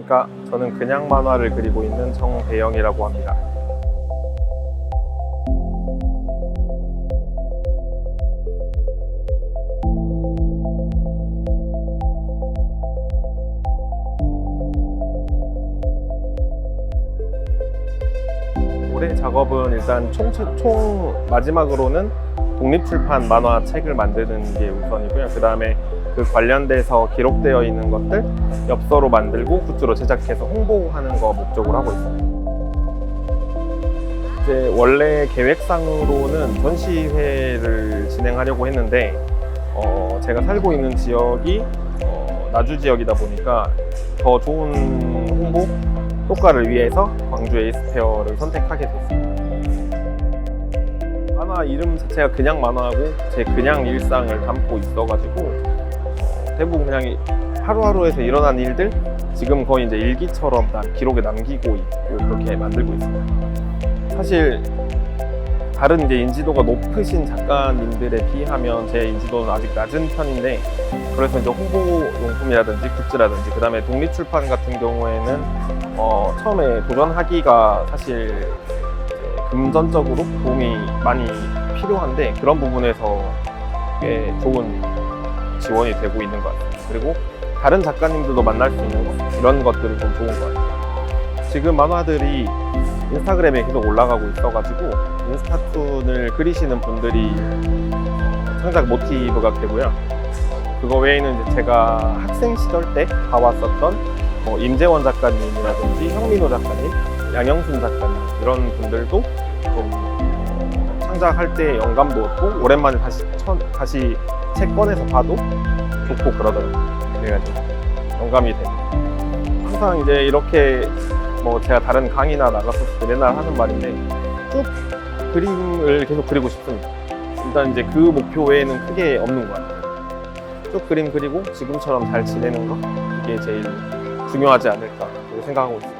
안녕하십니까. 저는 그냥 만화를 그리고 있는 정배영이라고 합니다. 올해 작업은 일단 총, 총 마지막으로는 독립출판 만화 책을 만드는 게 우선이고요. 그 다음에 그 관련돼서 기록되어 있는 것들 엽서로 만들고 굿즈로 제작해서 홍보하는 거 목적으로 하고 있어요. 이제 원래 계획상으로는 전시회를 진행하려고 했는데 어, 제가 살고 있는 지역이 어, 나주 지역이다 보니까 더 좋은 홍보 효과를 위해서 광주 에이스페어를 선택하게 됐습니다. 만화 이름 자체가 그냥 만화하고 제 그냥 일상을 담고 있어가지고 어, 대부분 그냥 이- 하루하루에서 일어난 일들 지금 거의 이제 일기처럼 다 기록에 남기고 있고 그렇게 만들고 있습니다. 사실 다른 이제 인지도가 높으신 작가님들에 비하면 제 인지도는 아직 낮은 편인데 그래서 이제 홍보 용품이라든지 굿즈라든지 그 다음에 독립 출판 같은 경우에는 어, 처음에 도전하기가 사실 금전적으로 도움이 많이 필요한데 그런 부분에서 꽤 좋은 지원이 되고 있는 것 같아요. 그리고 다른 작가님들도 만날 수 있는 것 이런 것들이 좀 좋은 것 같아요. 지금 만화들이 인스타그램에 계속 올라가고 있어가지고 인스타툰을 그리시는 분들이 창작 모티브가 되고요. 그거 외에는 제가 학생 시절 때 봐왔었던 뭐 임재원 작가님이라든지 형민호 작가님, 양영순 작가님 이런 분들도 좀 어, 창작할 때 영감도 얻고 오랜만에 다시 천- 다시 책 꺼내서 봐도 좋고 그러더라고요. 그래가지고 영감이 됩니다. 항상 이제 이렇게 뭐 제가 다른 강의나 나갔었을 때 맨날 하는 말인데 쭉 그림을 계속 그리고 싶습니다. 일단 이제 그 목표 외에는 크게 없는 것 같아요. 쭉 그림 그리고 지금처럼 잘 지내는 거 이게 제일 중요하지 않을까 생각하고 있습니다.